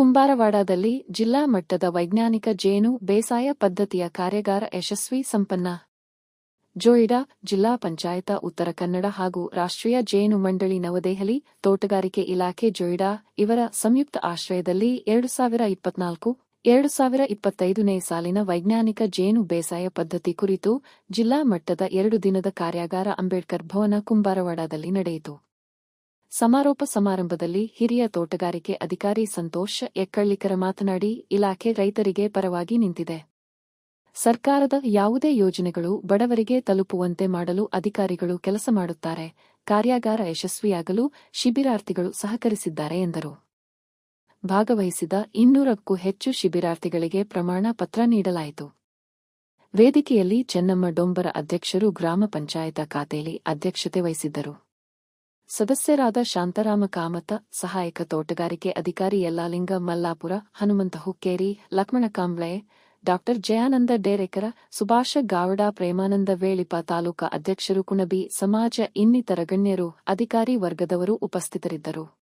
ಕುಂಬಾರವಾಡದಲ್ಲಿ ಜಿಲ್ಲಾ ಮಟ್ಟದ ವೈಜ್ಞಾನಿಕ ಜೇನು ಬೇಸಾಯ ಪದ್ಧತಿಯ ಕಾರ್ಯಾಗಾರ ಯಶಸ್ವಿ ಸಂಪನ್ನ. ಜೋಯಿಡಾ ಜಿಲ್ಲಾ ಪಂಚಾಯತ ಉತ್ತರ ಕನ್ನಡ ಹಾಗೂ ರಾಷ್ಟ್ರೀಯ ಜೇನು ಮಂಡಳಿ ನವದೆಹಲಿ ತೋಟಗಾರಿಕೆ ಇಲಾಖೆ ಜೋಯಿಡಾ ಇವರ ಸಂಯುಕ್ತ ಆಶ್ರಯದಲ್ಲಿ ಎರಡು ಸಾವಿರ ಇಪ್ಪತ್ನಾಲ್ಕು, ಎರಡು ಸಾವಿರ ಇಪ್ಪತ್ತೈದನೇ ಸಾಲಿನ ವೈಜ್ಞಾನಿಕ ಜೇನು ಬೇಸಾಯ ಪದ್ಧತಿ ಕುರಿತು ಜಿಲ್ಲಾ ಮಟ್ಟದ ಎರಡು ದಿನದ ಕಾರ್ಯಾಗಾರ ಅಂಬೇಡ್ಕರ್ ಭವನ ಕುಂಬಾರವಾಡದಲ್ಲಿ ನಡೆಯಿತು. ಸಮಾರೋಪ ಸಮಾರಂಭದಲ್ಲಿ ಹಿರಿಯ ತೋಟಗಾರಿಕೆ ಅಧಿಕಾರಿ ಸಂತೋಷ್ ಎಕ್ಕಳ್ಳಿಕರ ಮಾತನಾಡಿ, ಇಲಾಖೆ ರೈತರಿಗೆ ಪರವಾಗಿ ನಿಂತಿದೆ. ಸರ್ಕಾರದ ಯಾವುದೇ ಯೋಜನೆಗಳು ಬಡವರಿಗೆ ತಲುಪುವಂತೆ ಮಾಡಲು ಅಧಿಕಾರಿಗಳು ಕೆಲಸ ಮಾಡುತ್ತಾರೆ. ಕಾರ್ಯಾಗಾರ ಯಶಸ್ವಿಯಾಗಲು ಶಿಬಿರಾರ್ಥಿಗಳು ಸಹಕರಿಸಿದ್ದಾರೆ ಎಂದರು. ಭಾಗವಹಿಸಿದ ಇನ್ನೂರಕ್ಕೂ ಹೆಚ್ಚು ಶಿಬಿರಾರ್ಥಿಗಳಿಗೆ ಪ್ರಮಾಣ ಪತ್ರ ನೀಡಲಾಯಿತು. ವೇದಿಕೆಯಲ್ಲಿ ಚೆನ್ನಮ್ಮ ಡೊಂಬರ ಅಧ್ಯಕ್ಷರು ಗ್ರಾಮ ಪಂಚಾಯತ ಖಾತೆಯಲ್ಲಿ ಅಧ್ಯಕ್ಷತೆ ವಹಿಸಿದ್ದರು. ಸದಸ್ಯರಾದ ಶಾಂತರಾಮ ಕಾಮತ, ಸಹಾಯಕ ತೋಟಗಾರಿಕೆ ಅಧಿಕಾರಿ ಯಲ್ಲಾಲಿಂಗ ಮಲ್ಲಾಪುರ, ಹನುಮಂತ ಹುಕ್ಕೇರಿ, ಲಕ್ಷ್ಮಣ ಕಾಂಬ್ಳೆ ಡಾ ಜಯಾನಂದ ಡೇರೆಕರ, ಸುಭಾಷ ಗಾವಡ ಪ್ರೇಮಾನಂದ ವೇಳಿಪ ತಾಲೂಕಾ ಅಧ್ಯಕ್ಷರು ಕುಣಬಿ, ಸಮಾಜ ಇನ್ನಿತರ ಗಣ್ಯರು, ಅಧಿಕಾರಿ ವರ್ಗದವರು ಉಪಸ್ಥಿತರಿದ್ದರು.